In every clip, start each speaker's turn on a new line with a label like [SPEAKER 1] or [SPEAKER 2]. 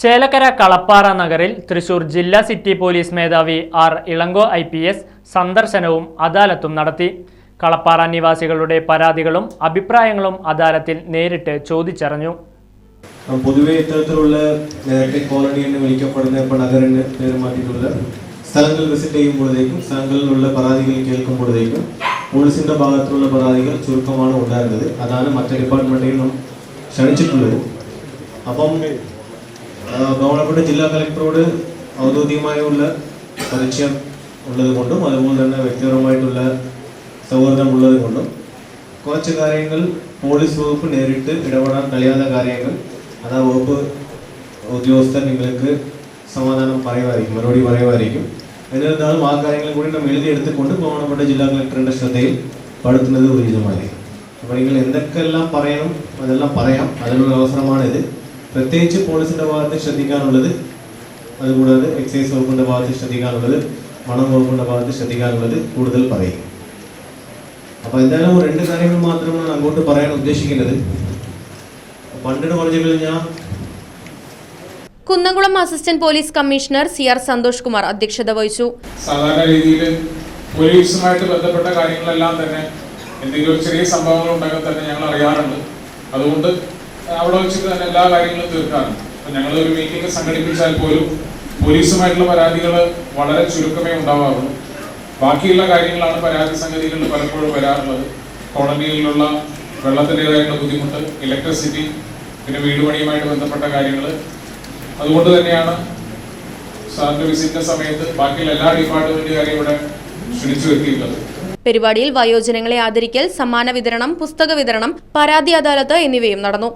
[SPEAKER 1] ചേലക്കര കളപ്പാറ നഗറിൽ തൃശൂർ ജില്ലാ city police മേധാവി R Elango I P S സന്ദർശനവും അദാലത്തും നടത്തി. കളപ്പാറ നിവാസികളുടെ പരാതികളും അഭിപ്രായങ്ങളും അദാലത്തിൽ നേരിട്ട് ചോദിച്ചറിഞ്ഞു.
[SPEAKER 2] പൊതുവെ ഇത്തരത്തിലുള്ള നേരത്തെ കോളനി എന്ന് വിളിക്കപ്പെടുന്ന ഇപ്പോൾ നഗരന് പേര് മാറ്റിയിട്ടുള്ള സ്ഥലങ്ങൾ വിസിറ്റ് ചെയ്യുമ്പോഴത്തേക്കും സ്ഥലങ്ങളിലുള്ള പരാതികൾ കേൾക്കുമ്പോഴത്തേക്കും പോലീസിന്റെ ഭാഗത്തുള്ള പരാതികൾ ചുരുക്കമാണ് ഉണ്ടായിരുന്നത്. അതാണ് മറ്റ് ഡിപ്പാർട്ട്മെന്റിൽ നിന്നും ക്ഷണിച്ചിട്ടുള്ളത്. അപ്പം ബഹുമാനപ്പെട്ട ജില്ലാ കളക്ടറോട് ഔദ്യോഗികമായുള്ള പരിചയം ഉള്ളത് കൊണ്ടും അതുപോലെ തന്നെ വ്യക്തിപരമായിട്ടുള്ള സൗഹൃദം ഉള്ളത് കൊണ്ടും. കുറച്ച് കാര്യങ്ങൾ പോലീസ് വകുപ്പ് നേരിട്ട് ഇടപെടാൻ കഴിയാത്ത കാര്യങ്ങൾ. അത് ആ വകുപ്പ് ഉദ്യോഗസ്ഥർ നിങ്ങൾക്ക് സമാധാനം പറയുമായിരിക്കും മറുപടി പറയുമായിരിക്കും. എന്നിരുന്നാലും ആ കാര്യങ്ങൾ കൂടി നമ്മൾ എഴുതിയെടുത്തുകൊണ്ട് ബഹുമാനപ്പെട്ട ജില്ലാ കളക്ടറിന്റെ ശ്രദ്ധയിൽ പടുത്തുന്നത് ഉചിതമായിരിക്കും അപ്പോൾ നിങ്ങൾ എന്തൊക്കെയെല്ലാം പറയണം അതെല്ലാം പറയാം. അതിനുള്ള അവസരമാണിത്. പ്രത്യേകിച്ച് പോലീസിന്റെ ഭാഗത്ത് ശ്രദ്ധിക്കാനുള്ളത് അതുകൂടാതെ എക്സൈസ് വകുപ്പിന്റെ ഭാഗത്ത് ശ്രദ്ധിക്കാനുള്ളത് മണം വകുപ്പിന്റെ ഭാഗത്ത് ശ്രദ്ധിക്കാനുള്ളത് കൂടുതൽ പറയും. അപ്പൊ എന്തായാലും രണ്ട് കാര്യങ്ങൾ മാത്രമാണ് അങ്ങോട്ട് പറയാൻ ഉദ്ദേശിക്കുന്നത്. പണ്ടിന് പറഞ്ഞു ഞാൻ
[SPEAKER 3] Kunnamkulam assistant police commissioner C R Santhosh Kumar അധ്യക്ഷത വഹിച്ചു.
[SPEAKER 4] സാധാരണ രീതിയിൽ പോലീസുമായിട്ട് ബന്ധപ്പെട്ട കാര്യങ്ങളെല്ലാം തന്നെ എന്തെങ്കിലും ചെറിയ സംഭവങ്ങൾ ഉണ്ടെങ്കിൽ തന്നെ ഞങ്ങൾ അറിയാറുണ്ട്. അതുകൊണ്ട് അവിടെ വെച്ചിട്ട് തന്നെ എല്ലാ കാര്യങ്ങളും തീർക്കാറുണ്ട് അപ്പൊ ഞങ്ങൾ ഒരു മീറ്റിംഗ് സംഘടിപ്പിച്ചാൽ പോലും പോലീസുമായിട്ടുള്ള പരാതികൾ വളരെ ചുരുക്കമേ ഉണ്ടാവാറുള്ളൂ. ബാക്കിയുള്ള കാര്യങ്ങളാണ് പരാതി സംഗതികളിൽ പലപ്പോഴും വരാറുള്ളത്. കോളനിയിലുള്ള വെള്ളത്തിന്റെതായിട്ടുള്ള ബുദ്ധിമുട്ട് ഇലക്ട്രിസിറ്റി പിന്നെ വീട് പണിയുമായിട്ട് ബന്ധപ്പെട്ട കാര്യങ്ങൾ അതുകൊണ്ട് തന്നെയാണ് സാറിന്റെ വിസിറ്റിന്റെ സമയത്ത് ബാക്കിയുള്ള എല്ലാ ഡിപ്പാർട്ട്മെന്റുകാരെയും ഇവിടെ ക്ഷണിച്ചു വരുത്തിയിട്ടുള്ളത്.
[SPEAKER 3] പരിപാടിയിൽ വയോജനങ്ങളെ ആദരിക്കൽ സമ്മാന വിതരണം പുസ്തക വിതരണം പരാതി അദാലത്ത് എന്നിവയും നടന്നു.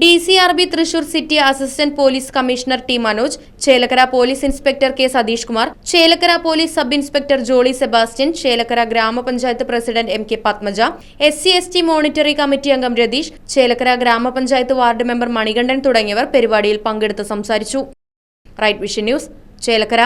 [SPEAKER 3] D C R B Thrissur city assistant police commissioner T Manoj Chelakkara police inspector K Satheesh Kumar Chelakkara police sub inspector Jolly Sebastian Chelakkara ഗ്രാമപഞ്ചായത്ത് president M K Padmaja S C S T monitory committee അംഗം രതീഷ് ചേലക്കര ഗ്രാമപഞ്ചായത്ത് ward member Manikandan തുടങ്ങിയവർ പരിപാടിയിൽ പങ്കെടുത്ത് സംസാരിച്ചു. Right vision news Chelakkara.